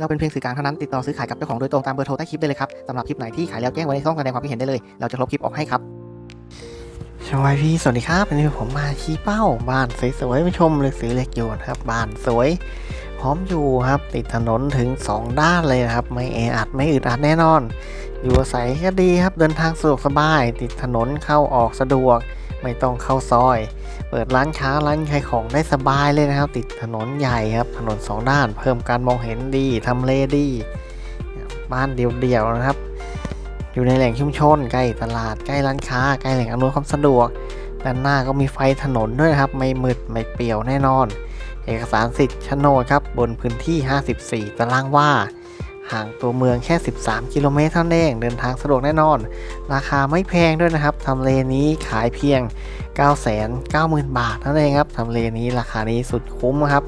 เราเป็นเพียงสื่อกลางเท่านั้นติดต่อซื้อขายกับเจ้าของโดยตรงตามเบอร์โทรใต้คลิปได้เลยครับสำหรับคลิปไหนที่ขายแล้วแจ้งไว้ในช่องแสดงความคิดเห็นได้เลยเราจะลบคลิปออกให้ครับสวัสดีสวัสดีครับวันนี้ผมมาชี้เป้าบ้านสวยๆมาชมเลยซื้อเล็กอยู่นะครับบ้านสวยพร้อมอยู่ครับติดถนนถึง 2 ด้านเลยนะครับ ไม่แออัดไม่อึดอัดแน่นอน อยู่อาศัยก็ดีครับเดินทางสะดวกสบาย ติดถนนเข้าออกสะดวก ไม่ต้องเข้าซอย เปิดร้านค้าร้านขายของได้สบายเลยนะครับ ติดถนนใหญ่ครับ ถนนสองด้าน เพิ่มการมองเห็นดีทำเลดี บ้านเดี่ยวๆนะครับ อยู่ในแหล่งชุมชนใกล้ตลาดใกล้ร้านค้าใกล้แหล่งอำนวยความสะดวก ด้านหน้าก็มีไฟถนนด้วยครับ ไม่มืดไม่เปี่ยวแน่นอน เอกสารสิทธิ์โฉนดครับบนพื้นที่ 54 ตารางว่า ห่างตัวเมืองแค่ 13 กิโลเมตรเท่านั้นเอง เดินทางสะดวกแน่นอน ราคาไม่แพงด้วยนะครับทำเลนี้ขายเพียง 990,000 บาทเท่านั้นเองครับทำเลนี้ราคานี้สุดคุ้มครับ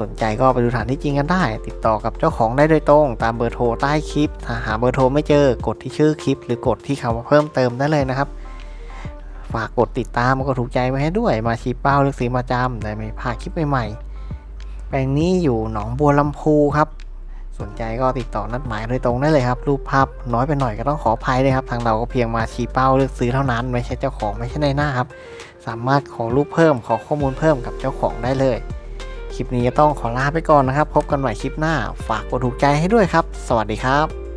สนใจก็ไปดูฐานที่จริงกันได้ ติดต่อกับเจ้าของได้โดยตรง ตามเบอร์โทรใต้คลิป ถ้าหาเบอร์โทรไม่เจอกดที่ชื่อคลิป หรือกดที่คำว่าเพิ่มเติมได้เลยนะครับฝากกดติดตามกดถูกใจไว้ให้ด้วย มาชี้เป้าเลือกซื้อมาจำได้ไม่พลาดคลิปใหม่ๆแปลงนี้อยู่หนองบัวลำพูครับ สนใจก็ติดต่อนัดหมายโดยตรงได้เลยครับ รูปภาพน้อยไปหน่อยก็ต้องขออภัยเลยครับ ทางเราก็เพียงมาชี้เป้าเลือกซื้อเท่านั้น ไม่ใช่เจ้าของไม่ใช่ในหน้าครับ สามารถขอรูปเพิ่มขอข้อมูลเพิ่มกับเจ้าของได้เลย คลิปนี้ต้องขอลาไปก่อนนะครับ พบกันใหม่คลิปหน้า ฝากกดถูกใจให้ด้วยครับ สวัสดีครับ